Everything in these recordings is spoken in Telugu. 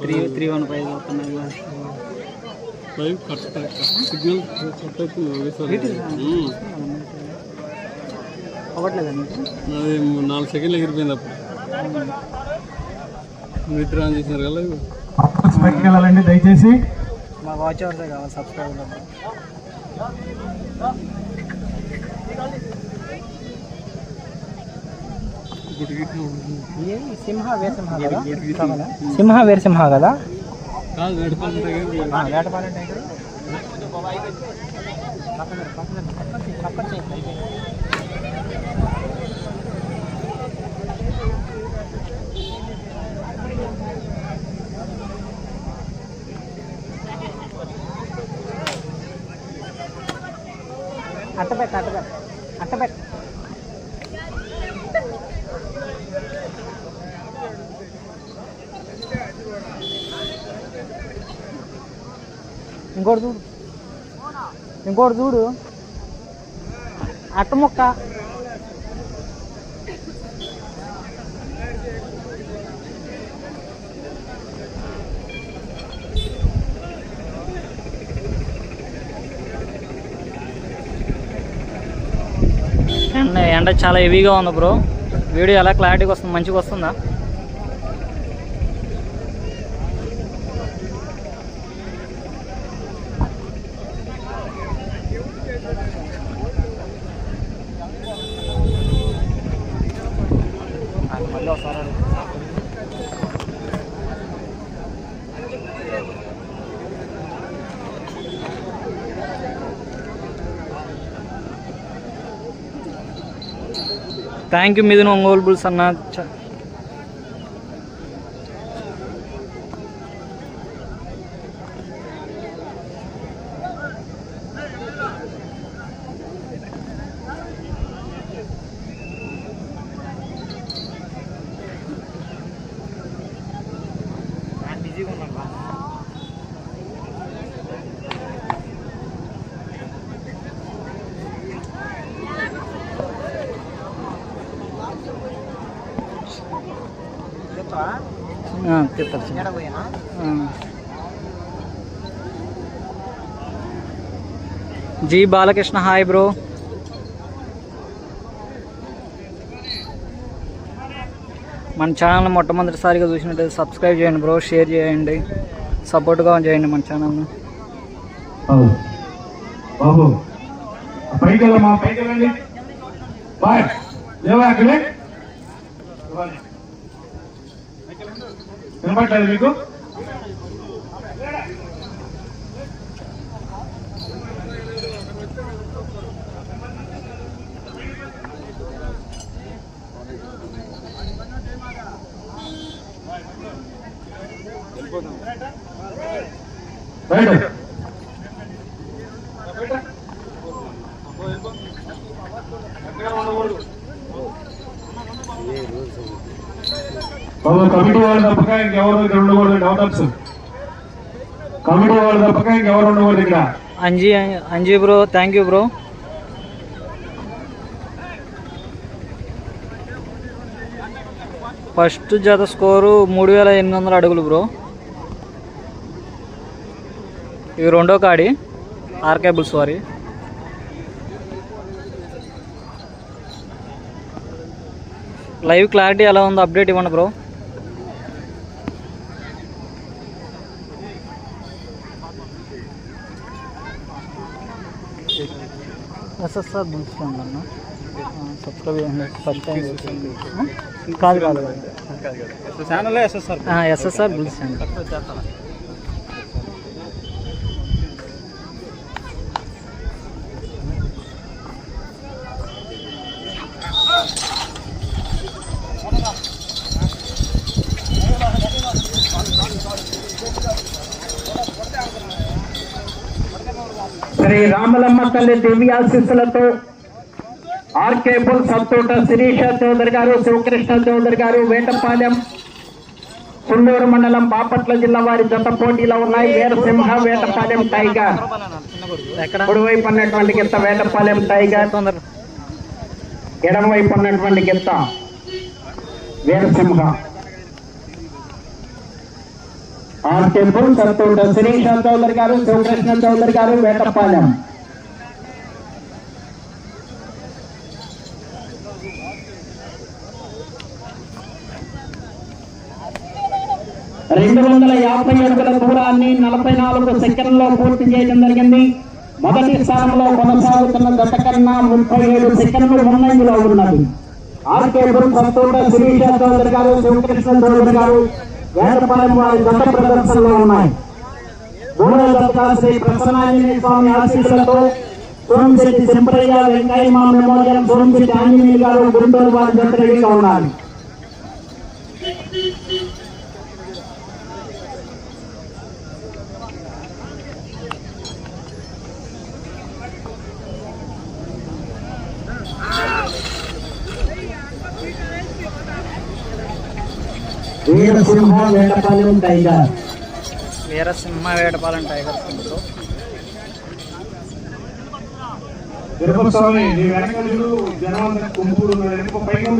త్రీ త్రీ వన్ ఫైవ్ అవుతున్నాయి కట్ సిగ్నల్ కట్ అవుతుంది అది నాలుగు సెకండ్లు ఎగిరిపోయింది అప్పుడు మిత్ర ఆన్ చేసినారు కదా వెళ్ళాలండి దయచేసి. మా వాచ్ అవర్సే కావాలి సబ్స్క్రైబ్ గుడి గిట్ల ఉంటుంది. సింహ వేరసింహ కదా సింహ వేరసింహ కదా కాదు గడపాలి వేటపాలెం టైగర్ పక్కన పక్కన సింహ వేరసింహ కదా అట్టబెట్ట అట్టబెట్ట అట్టబెట్ట ఇంకోటి చూడు. ఇంకోటి చూడు. అట్ట ముక్క. ఎండ ఎండ చాలా హెవీగా ఉంది బ్రో వీడియో ఎలా క్లారిటీగా వస్తుంది? మంచిగా వస్తుందా? Thank you Mithun Ongole bulls అన్న. G Balakrishna hi bro. మన ఛానల్ మొట్టమొదటిసారిగా చూసినట్టయితే సబ్స్క్రైబ్ చేయండి బ్రో షేర్ చేయండి సపోర్ట్గా చేయండి మన ఛానల్ని. బాబు పైకి వెళ్ళమ్మా పైకి వెళ్ళండి బాయ్ లేవా అక్కడే వినపట్లేదు మీకు రైట్ బాబు కమిటీ వాళ్ళు తప్పక ఇంకెవరు ఇక్కడ ఉండకూడదు డౌటప్స్ కమిటీ వాళ్ళు తప్పక ఇంకెవరు ఉండకూడదు ఇక్కడ. Anji Anji bro thank you bro first జత స్కోరు మూడు వేల ఎనిమిది వందల అడుగులు బ్రో ఇవి రెండో కాడి ఆర్కే బుల్స్ వారి. లైవ్ క్లారిటీ ఎలా ఉందో అప్డేట్ ఇవ్వండి బ్రో. ఎస్ఎస్ఆర్ బుల్స్ ఛానల్ అన్న సబ్స్క్రైబ్ చేయండి ఫస్ట్ టైం కాదు కాదు ఎస్ఎస్ఆర్ ఎస్ఎస్ఆర్ శ్రీ రామలమ్మ తల్లి దివ్యాశిస్సులతో ఆర్కే బుల్ సత్తోట శిరీష చౌదరి గారు శివకృష్ణ చౌదరి గారు వేటపాలెం కుండూరు మండలం బాపట్ల జిల్లా వారి జత పోటీలో ఉన్నాయి. వీరసింహ వేటపాలెం టైగర్. కుడివైపు ఉన్నటువంటి గిత్త వేటపాలెం టైగర్. ఎడమవైపు ఉన్నటువంటి గిత్త వీరసింహ. ఆర్కే బుల్ సత్తోట చౌదరి గారు శివకృష్ణ చౌదరి గారు వేటపాలెం. రెండు వందల యాభై అడుగుల దూరాన్ని నలభై నాలుగు సెకండ్లో పూర్తి చేయడం జరిగింది. మొదటి స్థానంలో కొనసాగుతున్న గత కన్నా ముప్పై ఏడు సెకండ్లు ముందంజలో ఉన్నది. ఆర్కే గురు సంతోష శిరీష చౌదరి గారు శివకృష్ణ చౌదరి గారు. వేటపాలెం వారి గత ప్రదర్శనలో ఉన్నాయి. మూడవ దత్తా శ్రీ ప్రసన్నాంజనేయ స్వామి ఆశీస్సులతో సోమశెట్టి సింపరయ్య వెంకయ్యమ్మ మెమోరియల్ సోమశెట్టి ఆంజనేయులు గారు గుంటూరు వారి జత రెడీగా ఉన్నారు Veerasimha Vetapalem tiger. Veerasimha Vetapalem tigers bro Tirupati Swamy నీ గుంపులు వెనక పైకి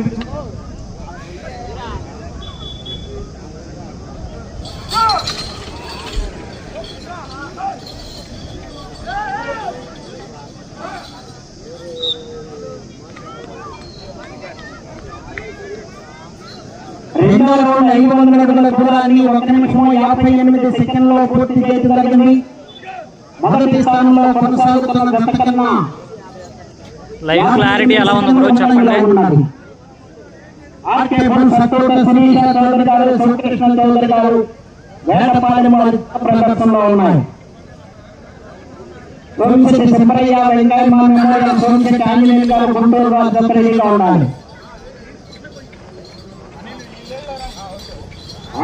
రెండో రౌండ్ ఐదు వందల అడుగుల దూరాన్ని ఒక నిమిషం యాభై ఎనిమిది సెకండ్లో పూర్తి చేయడం జరిగింది. మొదటి స్థానంలో కొనసాగుతున్న గత కన్నా లైవ్ క్లారిటీ ఎలా ఉంది బ్రో? చెప్పండి. ఆర్కే బుల్ సత్తోట శిరీష చౌదరి గారు శివకృష్ణ చౌదరి గారు వేటపాలెం వారి ప్రదర్శనలో ఉన్నాయి సోమశెట్టి సింపరయ్య వెంకయ్యమ్మ మెమోరియల్ సోమశెట్టి ఆంజనేయులు గారు గుంటూరు వారి జత రెడీగా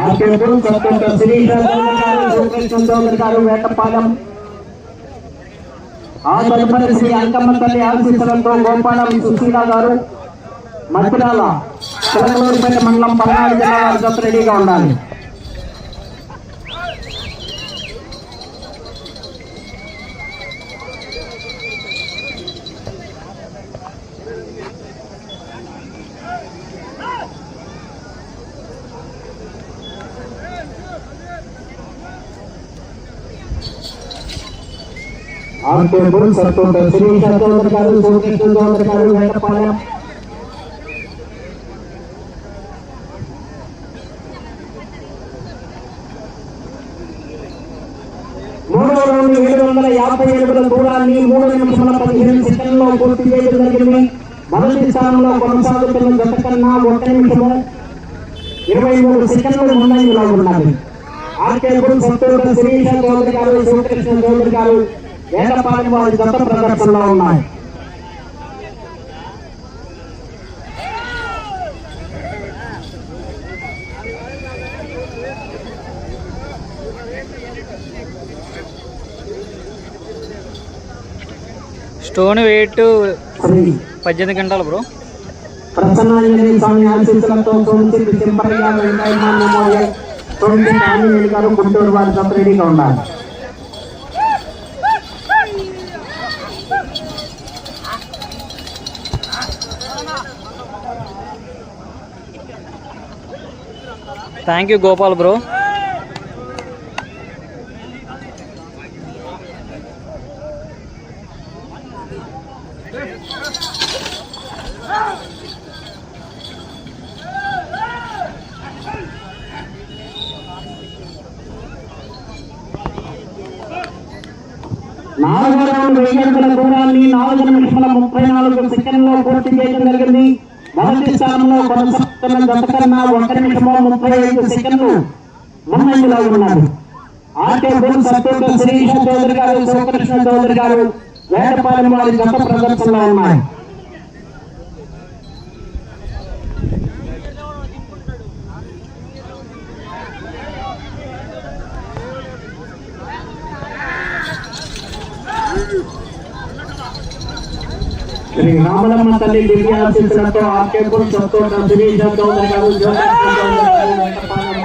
ఉండాలి ఆర్కే బుల్ గారు వేటపాలెం. ఆ తదుపరి శ్రీ అంకమ్మ తల్లి ఆశీస్సులతో గోపాలం సుశీల గారు మధ్యరాల చిలకలూరుపేట మండలం పల్నాడు జిల్లా వారి రెడీగా ఉండాలి. ఆర్కే బుల్ సత్తోట శిరీష చౌదరి గారు శివకృష్ణ చౌదరి గారు వేటపాలెం మూడో రౌండ్ ఏడు వందల యాభై ఏడుగుల దూరాన్ని మూడు నిమిషముల పదిహేను సెకండ్లో పూర్తి చేయడం జరిగింది మొదటి స్థానంలో కొనసాగుతున్న గత కన్నా ఒక నిమిషము ఇరవై మూడు సెకండ్లు ముందంజలో ఉన్నది ఆర్కే గురు సంతోష శిరీష చౌదరి గారు శివకృష్ణ చౌదరి గారు వేటపాలెం వారి గత ప్రదర్శనలో ఉన్నాయి. స్టోన్ వెయిట్ పద్దెనిమిది గంటలు బ్రో. ప్రసన్నాంజనేయ స్వామి ఆశీస్సులతో సింపరయ్య వెంకయ్య గారు గుంటూరు వారి ఉండాలి. థ్యాంక్ యూ గోపాల్ బ్రో నాలుగో రౌండ్ దూరాన్ని నాలుగు నిమిషముల ముప్పై నాలుగు సెకండ్లో పూర్తి చేయడం జరిగింది. మొదటి స్థానంలో కొనసాగుతున్న సున్నా కన్నా ఒక నిమిషము? ముప్పై ఐదు సెకండ్లు. ముందంజలో ఉన్నారు. ఆర్కే బుల్ సత్తోట శిరీష చౌదరి గారు శివకృష్ణ చౌదరి గారు వేటపాలెం వారి గత ప్రదర్శనలో ఉన్నాయి. శ్రీ రామలమ్మ తల్లి దివ్య ఆశీస్సులతో ఆర్కేపురం సంతోష శిరీష చౌదరి గారు జ్యోతిష్ణ చౌదరి గారు వెంకటపాలెం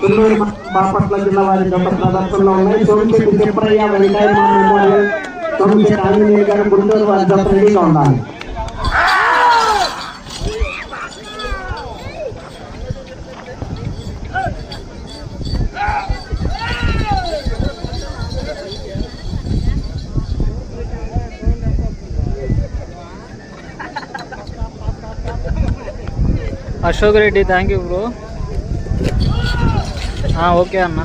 తుళ్ళూరు మండలం బాపట్ల జిల్లా వారి యొక్క ప్రదర్శనలో ఉన్నాయి సోమిశెట్టి తిప్పరయ్య వెంకయ్య మెమోరియల్ సోమిశెట్టి ఆంజనేయ గారు గుంటూరు వారి జత రెడీగా ఉండాలి Ashok Reddy thank you bro okay అన్న.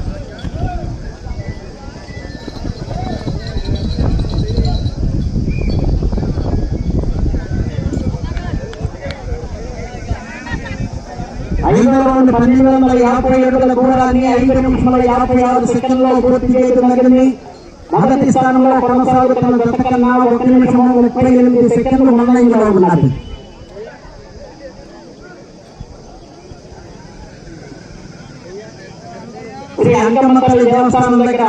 ఐదో రౌండ్ పన్నెండు వందల యాభై ఏడుల దూరాన్ని ఐదు నిమిషముల యాభై ఆరు సెకండ్లో పూర్తి చేయడం జరిగింది. మొదటి స్థానంలో కొనసాగుతున్న గత కన్నా ఒక ముప్పై ఎనిమిది సెకండ్లు ముందంజలో ఉన్నారు శ్రీ అంగమ్మతల్లి దేవస్థానం దగ్గర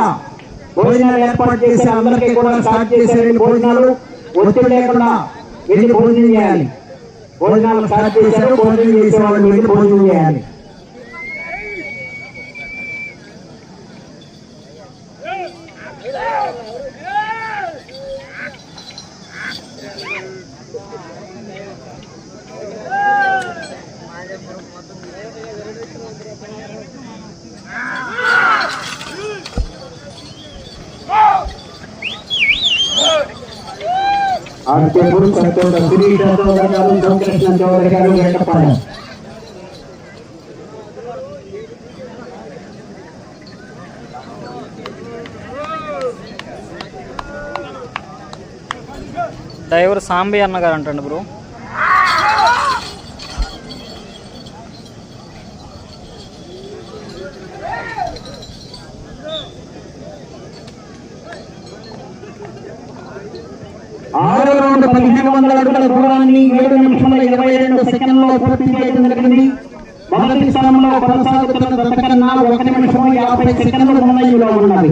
భోజనాలు ఏర్పాటు చేసి అందరికీ కూడా స్టార్ట్ చేసే భోజనాలు. ఒత్తిడి లేకుండా వెళ్ళి భోజనం చేయాలి. భోజనాలు స్టార్ట్ చేశారు భోజనం చేసే వాళ్ళు వెళ్ళి భోజనం చేయాలి. ఆర్కేపురం గారు గారు డ్రైవర్ సాంబి అన్న గారు అంటండి బ్రో ఆరో రౌండ్ పదిహేను వందల అడుగుల దూరాన్ని ఏడు నిమిషముల ఇరవై రెండు సెకండ్లో పూర్తి చేయడం జరిగింది. మొదటి స్థానంలో కొనసాగుతున్న ఒక నిమిషము యాభై సెకండ్లు ముందంజలో ఉన్నది.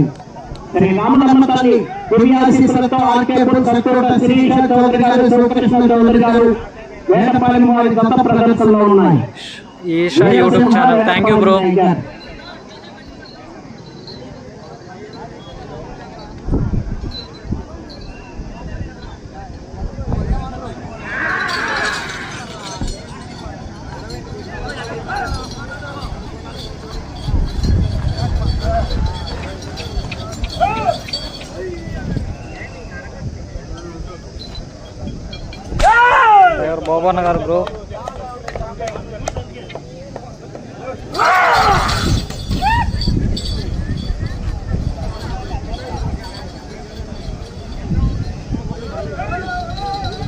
శ్రీ రామలమ్మ తల్లి దివ్యాశీస్సులతో ఆర్కేపురం సంతోష శిరీష చౌదరి గారు శివకృష్ణ చౌదరి గారు వేటపాలెం వారి గత ప్రదర్శనలో ఉన్నాయి. Esha YouTube channel. Thank you bro అన్న గారు బ్రో.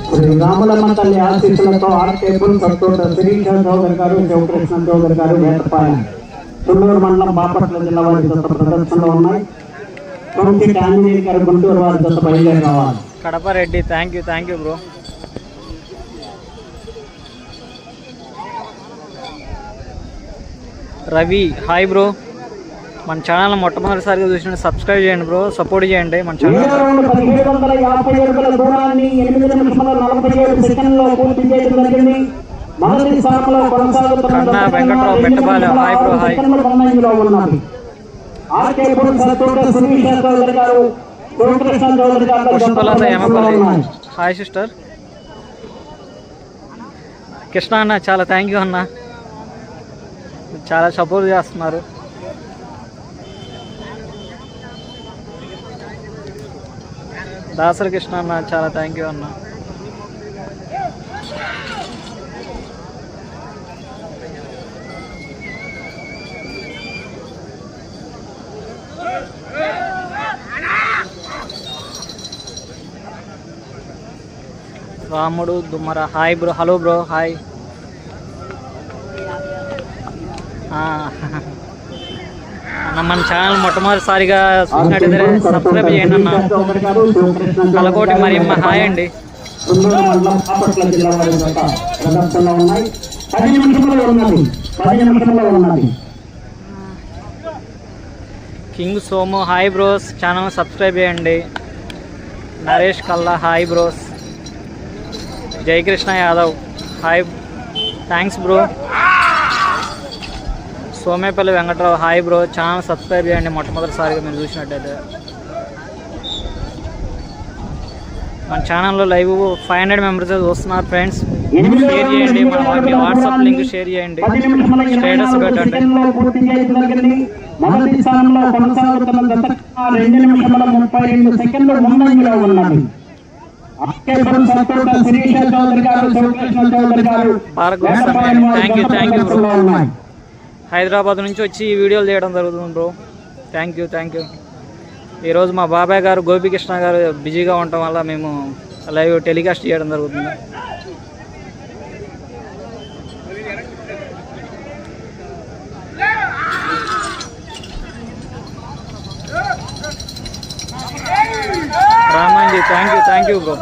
శ్రీ రామలమ్మ తల్లి ఆశీస్సులతో సంతోష శిరీష చౌదరి గారు శివకృష్ణ చౌదరి గారు వేటపాలెం తుళ్ళూరు మండలం బాపట్ల జిల్లా వారి జత ప్రదర్శనలో ఉన్నాయి. తొమ్మిది గారు గుంటూరు వారి జత బయలుదేరి రావాలి Kadapa Reddy thank you thank you bro Ravi hi bro మన ఛానల్ మొట్టమొదటిసారిగా చూసిన సబ్స్క్రైబ్ చేయండి బ్రో సపోర్ట్ చేయండి మన channel Kanna Venkatrao Pettabala, hi bro, hi. Pushpalatha Yamapalli. Hi sister Krishna అన్న చాలా థ్యాంక్ యూ అన్న. చాలా సపోర్ట్ చేస్తున్నారు. దాసరి కృష్ణ అన్న చాలా థ్యాంక్ యూ అన్న. Ramudu Dummara. Hi bro hello bro hi ఆ, అన్న మన ఛానల్ మొట్టమొదటిసారిగా చూసినట్టయితే సబ్స్క్రైబ్ చేయండి అన్న. కలకోటి మరి హాయ్ అండి. King Somu hi bros. Channel subscribe చేయండి. Naresh Kalla hi bros. Jayakrishna Yadav hi. Thanks bro. Somepalli Venkatrao. Hi bro. Channel subscribe చేయండి మొట్టమొదటిసారిగా మీరు చూసినట్టయితే. మన ఛానల్లో లైవ్ ఫైవ్ హండ్రెడ్ మెంబర్స్ చూస్తున్నారు ఫ్రెండ్స్. షేర్ చేయండి. మన మీ వాట్సాప్ లింక్ షేర్ చేయండి. స్టేటస్ పెట్టండి. మొదటి స్థానంలో కొనసాగుతున్న రెండు నిమిషముల ముప్పై రెండు సెకండ్లు ముందంజలో ఉన్నది. Thank you thank you Hyderabad నుంచి వచ్చి ఈ వీడియోలు చేయడం జరుగుతుంది bro thank you thank you ఈరోజు మా బాబాయ్ గారు గోపికృష్ణ గారు బిజీగా ఉండటం వల్ల మేము లైవ్ టెలికాస్ట్ చేయడం జరుగుతుంది. Ramanji thank you thank you bro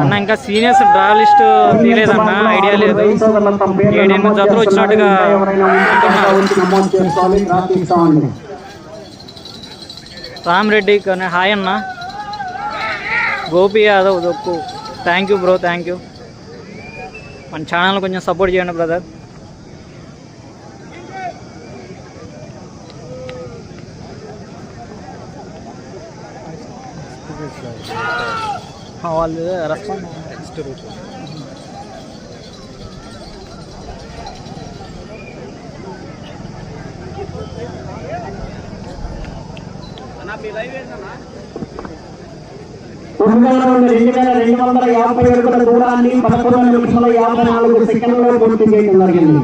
అన్న ఇంకా సీనియర్స్ డ్రా లిస్ట్ తీయలేదన్న ఐడియా లేదు. ఏడెనిమిది జతలు వచ్చినట్టుగా నమోదు రామ్ రెడ్డి కానీ హాయ్ అన్న. Gopi Yadav Dokku. Thank you bro thank you మన ఛానల్ కొంచెం సపోర్ట్ చేయండి బ్రదర్ వాళ్ళు రెస్పాండ్ తొమ్మిదవ రౌండ్ రెండు వేల రెండు వందల యాభై అడుగుల దూరాన్ని పదకొండు నిమిషముల యాభై నాలుగు సెకండ్లలో పూర్తి చేయడం జరిగింది.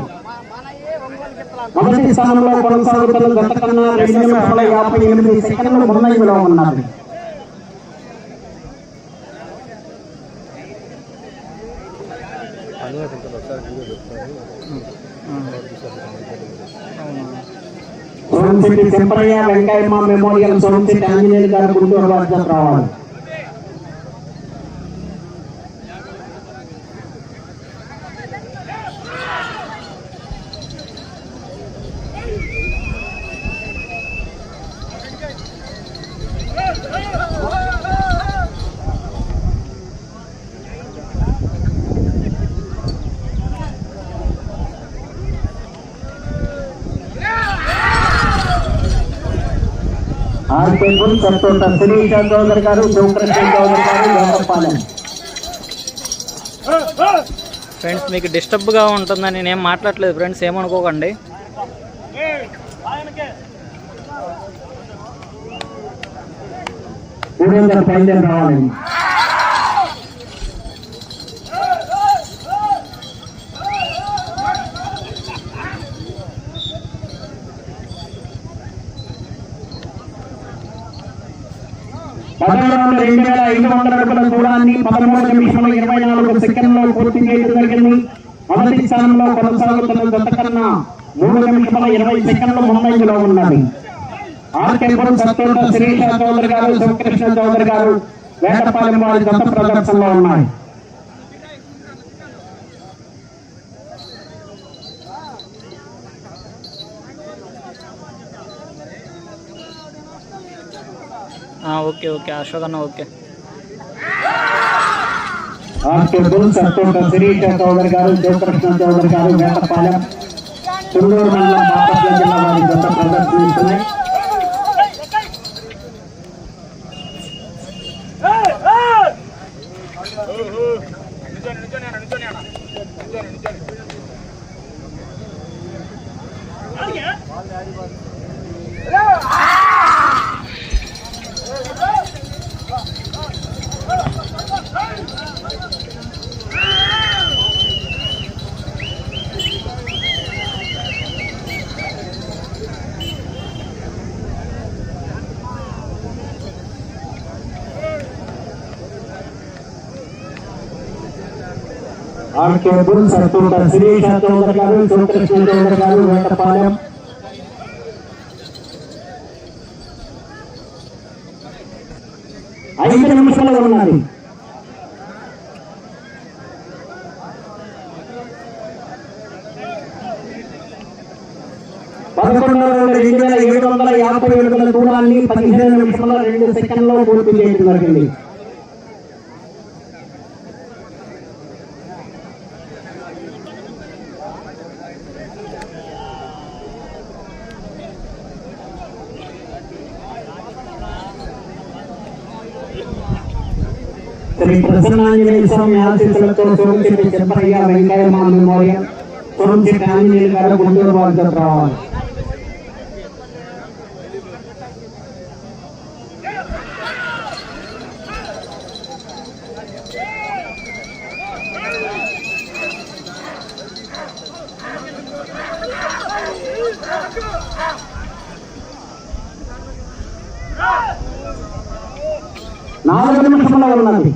మొదటి స్థానంలో కొనసాగుతున్న గత కన్నా రెండు నిమిషముల యాభై ఎనిమిది సెకండ్లు ముందంజలో ఉన్నది శ్రీ సింపయ్య వెంకయ్యమ్మ మెమోరియల్ సోమశెట్టి ఆంజనేయులు గారు గుంటూరు వారి రావాలి ఆర్కేపుల్ సత్తోట శిరీష చౌదరి గారు శివకృష్ణ చౌదరి గారు వేటపాలెం ఫ్రెండ్స్ మీకు డిస్టర్బ్గా ఉంటుందని నేనేం మాట్లాడలేదు. ఫ్రెండ్స్ ఏమనుకోకండి. ఊరేందర్ బయలుదేరి రావాలి పదమూడు వందల రెండు వేల ఐదు వందల అడుగుల దూరాన్ని పదమూడు నిమిషముల ఇరవై నాలుగు సెకండ్లో పూర్తి చేయడం జరిగింది. మొదటి స్థానంలో కొనసాగుతున్న జతకన్నా మూడు నిమిషముల ఇరవై సెకండ్లు ముంబైలో ఉన్నది ఆర్కేపురం సత్తోట శిరీష చౌదరి గారు శివకృష్ణ చౌదరి గారు వేటపాలెం వారి జత ప్రదర్శనలో ఉన్నాయి. ఆ, ఓకే ఓకే అశోక్ అన్న ఓకే ఆర్కేపురం సత్తోట శిరీష చౌదరి గారు శివకృష్ణ చౌదరి గారు వేటపాలెం తుళ్ళూరు మండలం బాపట్ల జిల్లా వారి జత ప్రదర్శనిస్తున్నాయి ఆర్కేపురం సత్తోట శిరీష చౌదరి గారు శివకృష్ణ చౌదరి గారు వేటపాలెం ఐదు నిమిషాలు ఉన్నది. పదకొండవ రౌండ్ వేల ఏడు వందల యాభై అడుగుల దూరాన్ని పదిహేను నిమిషంలో రెండు సెకండ్లో పూర్తి చేయడం జరిగింది. శ్రీ ప్రసన్నాంజనేయ స్వామి ఆశీస్సులతో సోమశెట్టి చెప్పరయ్య వెంకయ్యమ్మ మెమోరియల్ సోమశెట్టి ఆంజనేయులు గారు గుంటూరు వారితో రావాలి నాలుగు నిమిషంలో ఉన్నది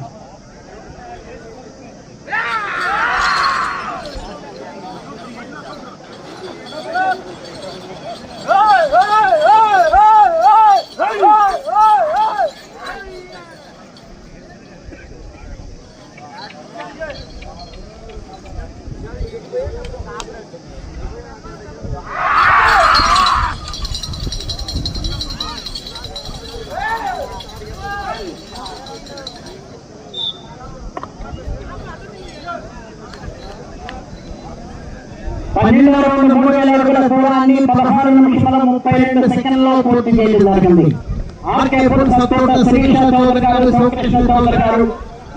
పన్నెండవ రౌండ్ మూడు వేల అడుగుల దూరాన్ని పదహారు ముప్పై రెండు సెకండ్లో పూర్తి చేయడం జరిగింది. ఆర్కే పురం సత్తోట శ్రీకృష్ణ చౌదరి గారు శివకృష్ణ చౌదరి గారు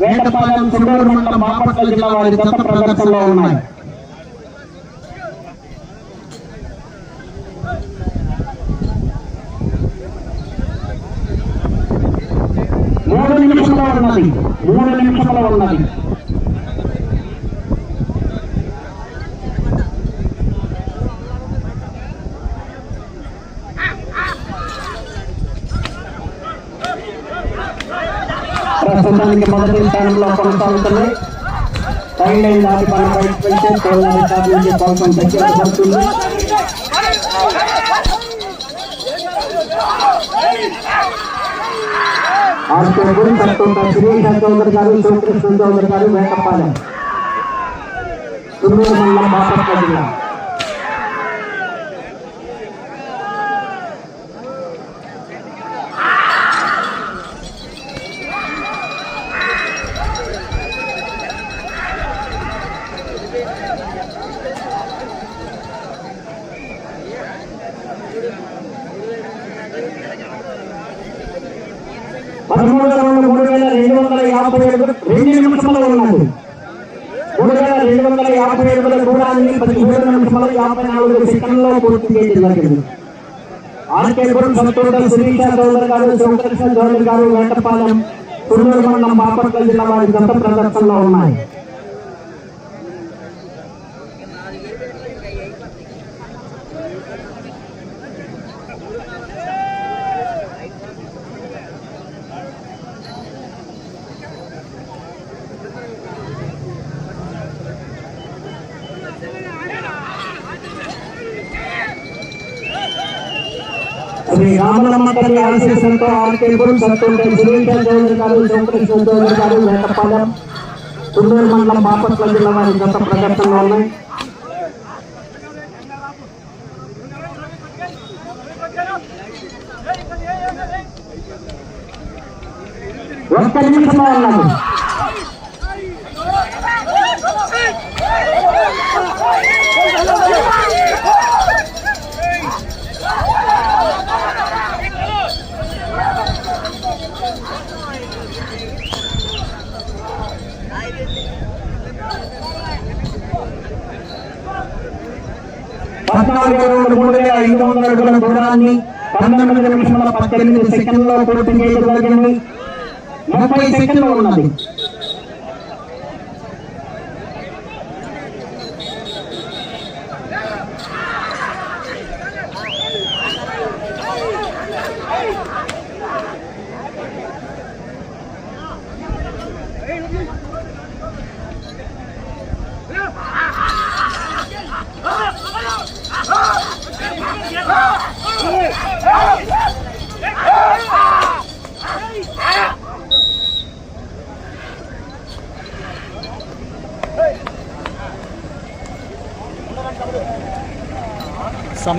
వేటపాలెం సుందూరు మండలం బాపట్ల జిల్లా వారి దత్త ప్రదర్శనలో ఉన్నాయి మూడు నిమిషంలో ఉన్నది మూడు నిమిషంలో ఉన్నది ప్రస్తుతానికి మొదటి స్థానంలో కొనసాగుతుంది సైడ్ లైన్ దాటి పని బయటకు వెళ్తే కోళ్ళ రికార్డు నుంచి కోసం దగ్గర పడుతుంది ఆర్కే గురి తత్తుంట శిరీష చౌదరి గారు శివకృష్ణ చౌదరి గారు వేటపాలెం తుమ్మూరు మండలం బాపట్ల జిల్లా పదమూడు రౌండ్ మూడు వేల రెండు వందల యాభై ఏడు రెండు నిమిషంలో ఉన్నది మూడు వేల రెండు వందల యాభై ఏడుల దూరాన్ని పదిహేడు నిమిషాల యాభై నాలుగు సెకండ్లో పూర్తి చేయడం జరిగింది ఆర్కేపురం సత్తూట శ్రీకృష్ణ చౌదరి గారు శివకృష్ణ చౌదరి గారు వేటపాలెం మండలం బాపట్ల జిల్లా వారి గత ప్రదర్శనలో ఉన్నాయి. శ్రీ రామలమ్మ తల్లి ఆశీస్సులతో ఆర్కేపురం సత్తూట శ్రీకృష్ణ చౌదరి గారు శివకృష్ణ చౌదరి గారు వేటపాలెం తుళ్ళూరు మండలం బాపట్ల జిల్లా వారి గత ప్రదర్శనలో ఉన్నాయి ఒక్క నిమిషంలో ఉన్నది పద్నాలుగు రౌండ్ మూడు వేల ఐదు వందల అడుగుల దూరాన్ని పంతొమ్మిది నిమిషముల పద్దెనిమిది సెకండ్లో పూర్తి చేయడం జరిగింది ముప్పై సెకండ్లు ఉన్నది.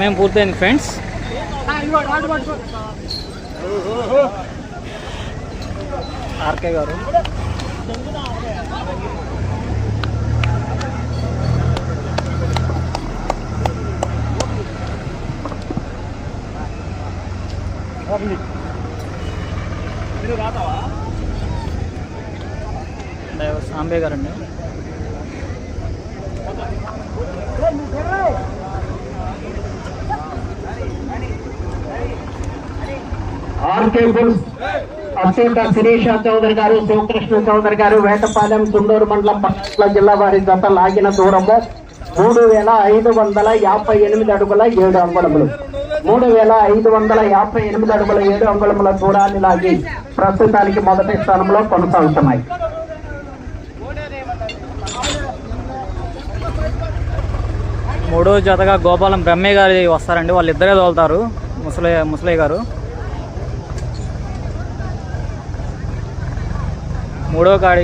సమయం పూర్తయింది ఫ్రెండ్స్ ఆర్కే గారు. డ్రైవర్ సాంబే గారండి. ఆర్కే బుల్స్ అత్యంత శిరీష చౌదరి గారు శివకృష్ణ చౌదరి గారు వేటపాలెం తుండూరు మండలం పట్ల జిల్లా వారి జత లాగిన దూరము మూడు వేల ఐదు వందల యాభై ఎనిమిది అడుగుల ఏడు అంగుళములు. మూడు వేల ఐదు వందల యాభై ఎనిమిది అడుగుల ఏడు అంగుళముల దూరాన్ని లాగి ప్రస్తుతానికి మొదటి స్థానంలో కొనసాగుతున్నాయి. మూడో జతగా గోపాలం బ్రహ్మయ్య గారు వస్తారండి. వాళ్ళు ఇద్దరే తోలుతారు. ముసలయ్య ముసలయ్య గారు. మూడో కాడి